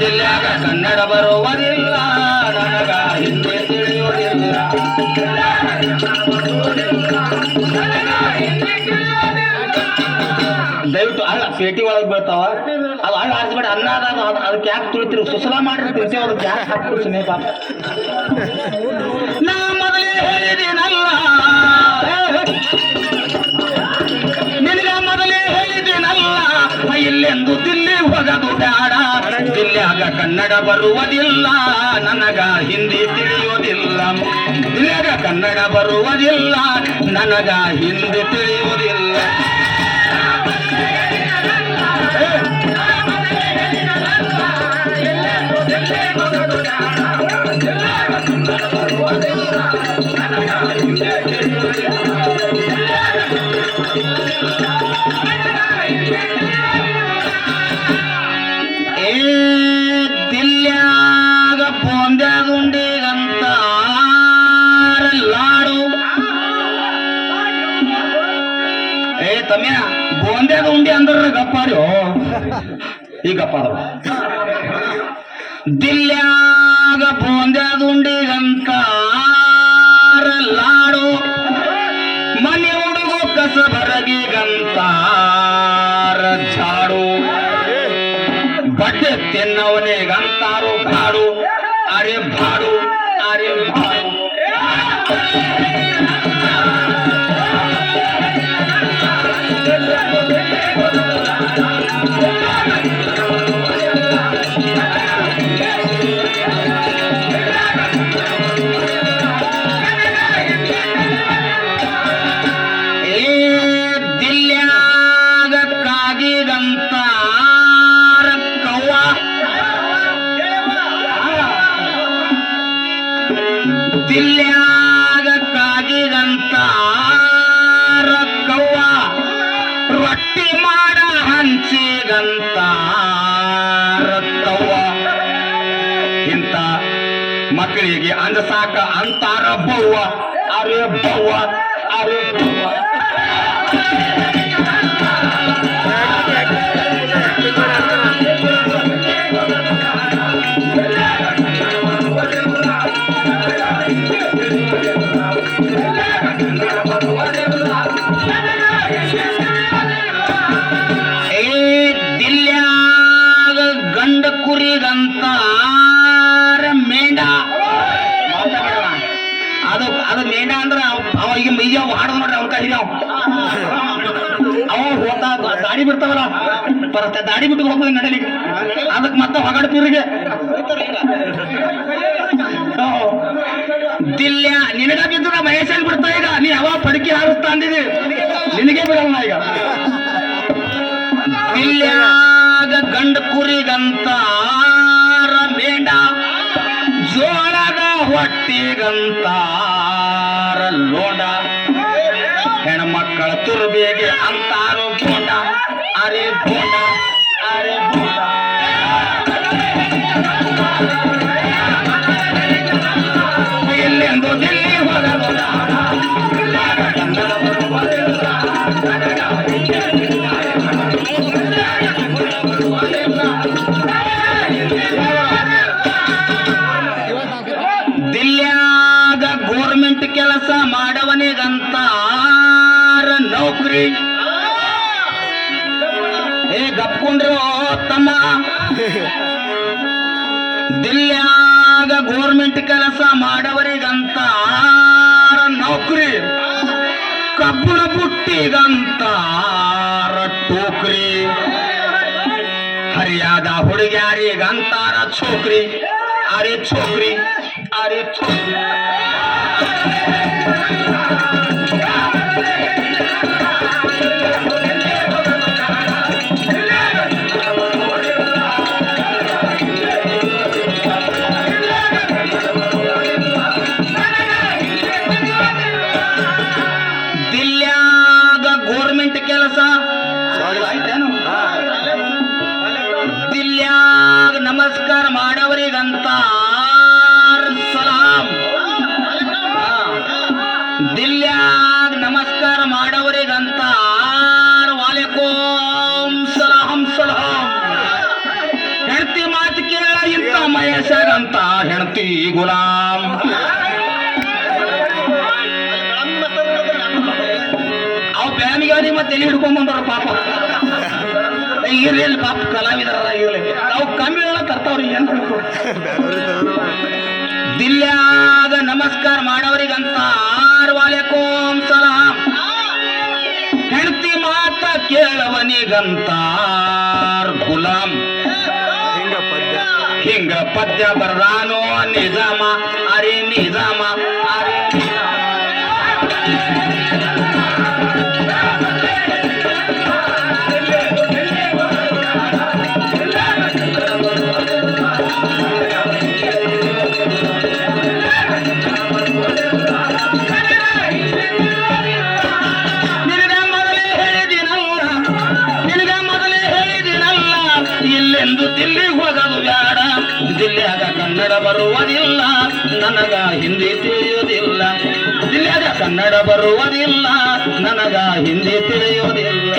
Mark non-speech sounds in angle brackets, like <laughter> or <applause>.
ಜಿಲ್ಲೆಯಾಗ ಕನ್ನಡ ಬರುವುದಿಲ್ಲ, ನನಗ ಹಿಂದೆ ತಿಳಿಯುವುದಿಲ್ಲ. ದಯವಿಟ್ಟು ಅಲ್ಲ, ಪೇಟಿ ಒಳಗೆ ಬೀಳ್ತಾವ. ಅದು ಹಳ್ಳ ಹಾಕ್ಬೇಡ ಅನ್ನ ಅದ, ಅದು ಅದಕ್ಕೆ ಯಾಕೆ ತುಳಿತಿರು? ಸುಸಲ ಯಾಕೆ ಹಾಕ್ಬಿಡ್ತೀನಿ ಪಾಪ ನಾ ಮೊದಲೇ ಇಲ್ಲೆಂದು ದಿಲ್ಲಿ ಹೋಗದು ಬೇಡ ದಿಲ್ಲ್ಯಾಗ ಕನ್ನಡ ಬರುವುದಿಲ್ಲ. ನನಗ ಹಿಂದಿ ತಿಳಿಯುವುದಿಲ್ಲ. ದಿಲ್ಲ್ಯಾಗ ಕನ್ನಡ ಬರುವುದಿಲ್ಲ. ನನಗ ಹಿಂದಿ ತಿಳಿಯುವುದಿಲ್ಲ. ಏ ದಿಲ್ಲ್ಯಾಗ ಪೊಂದ್ಯಾಗುಂಡಿಗಂತ ಲಾಡು ಏ ತಮ್ಯ ಬೋಂದ್ಯಾದ ಉಂಡಿ ಅಂದ್ರೆ ಗಪ್ಪಾಡ್ಯೋ? ಈ ಗಪ್ಪಾದ <laughs> ದಿಲ್ಯಾಗ ಪೊಂದ್ಯಾದ ಉಂಡಿಗಂತ નાવને ગમતારો ઘા ದಿಲ್ಲ್ಯಾಗ ಕಾಗಿದಂತ ಕವ್ವ ರೊಟ್ಟಿ ಮಾಡ ಹಂಚಿದಂತ ರಕ್ಕವ್ವ ಇಂಥ ಮಕ್ಕಳಿಗೆ ಅಂದ ಸಾಕ ಅಂತಾರ ಬವ್ವ ಅರೆ ಬವ್ವ ಅರೆ ಬವ್ವ ಕುರಿಗಂತ ಮೇಂಡ. ಅದು ಅದು ಮೇಂಡ ಅಂದ್ರ ಅವ- ಈಗ ಮೈಯ ಹಾಡ್ದ ನೋಡ್ರಿ ಅವ್ನ ಕೈ ಅವ. ಅವ ಹೋತ ದಾಡಿ ಬಿಡ್ತಾವಲ್ಲ. ಬರುತ್ತೆ, ದಾಡಿ ಬಿಟ್ಟು ಹೋಗ್ತದೆ ನಡಲಿ ಅದಕ್ಕೆ ಮತ್ತೆ ಹೊಗಡ ತಿರುಗಿ ದಿಲ್ಯ, ನಿನಗ ನಾ ಮಹೇಶನ್ ಬಿಡ್ತಾ ಈಗ ನೀ ಅವ ಪಡಿಕೆ ಹಾರಿಸ್ತಾ ಅಂದಿದಿ? ನಿನಗೆ ಬಿಡಲ್ಲ ಈಗ. ದಿಲ್ಯಾಗ ಗಂಡ ಕುರಿಗಂತ ಲೋಡ ಹೆಣ್ಮಕ್ಕಳ ತುರ್ಬೇಗೆ ಅಂತಾರು ಕೋಟ ಅರೆ ಕೋಟ ಅರೆ ಬೋಂಡ ಗಪ್ಕೊಂಡ್ರು ತಮ್ಮ ದಿಲ್ಯಾಗ ಗೋರ್ಮೆಂಟ್ ಕೆಲಸ ಮಾಡವರಿಗಂತ ನೌಕರಿ, ಕಬ್ಬಣ ಬುಟ್ಟಿಗಂತ ಟೋಕ್ರಿ. ಹರಿಯಾದ ಹುಡುಗ್ಯಾರಿಗಂತಾರ ಛೋಕ್ರಿ, ಅರೆ ಛೋಕ್ರಿ ಅರೆ ಛೋಕ್ರಿ. ಮುಕ್ತಾರ್ ಸಲಾಂ. ದಿಲ್ಯಾಗ ನಮಸ್ಕಾರ ಮಾಡೋರಿಗಂತ ವಾಲೆಕೋಂ ಸಲಾಂ ಸಲಾಂ. ಹೆಂಡತಿ ಮಾತು ಕೇಳ ಇಂತ ಮಹೇಶಾಗಂತ ಹೆಂಡತಿ ಗುಲಾಂ. ಅವ್ ಬ್ಯಾನಿಗಾರಿ ಮತ್ತೆ ಎಲ್ಲಿ ಹಿಡ್ಕೊಂಡ್ ಬಂದ್ರ ಪಾಪ. ಇರ್ಲಿ ಪಾಪ ಕಲಾವಿದರ ನಾವು ಕಮ್ಮಿ ತರ್ತಾವ್ರಿ ಏನ್? ದಿಲ್ಯಾಗ ನಮಸ್ಕಾರ ಮಾಡವರಿಗಂತ ವಾಲೇಕೋಂ ಸಲಾಂ. ಹೆಂಡತಿ ಮಾತ ಕೇಳವನಿಗಂತ ಗುಲಾಂ. ಹಿಂಗ ಪದ್ಯ. ಹಿಂಗ ಪದ್ಯ ಬರ್ದಾನೋ ನಿಜಾಮ ಅರೆ ನಿಜಾಮ. ಇಲ್ಲೆಂದು ದಿಲ್ಲಿ ಬೇಡ ದಿಲ್ಯಾಗ ಕನ್ನಡ ಬರುವುದಿಲ್ಲ. ನನಗ ಹಿಂದಿ ತಿಳಿಯುವುದಿಲ್ಲ. ದಿಲ್ಲಿಯಾಗ ಕನ್ನಡ ಬರುವುದಿಲ್ಲ. ನನಗ ಹಿಂದಿ ತಿಳಿಯುವುದಿಲ್ಲ.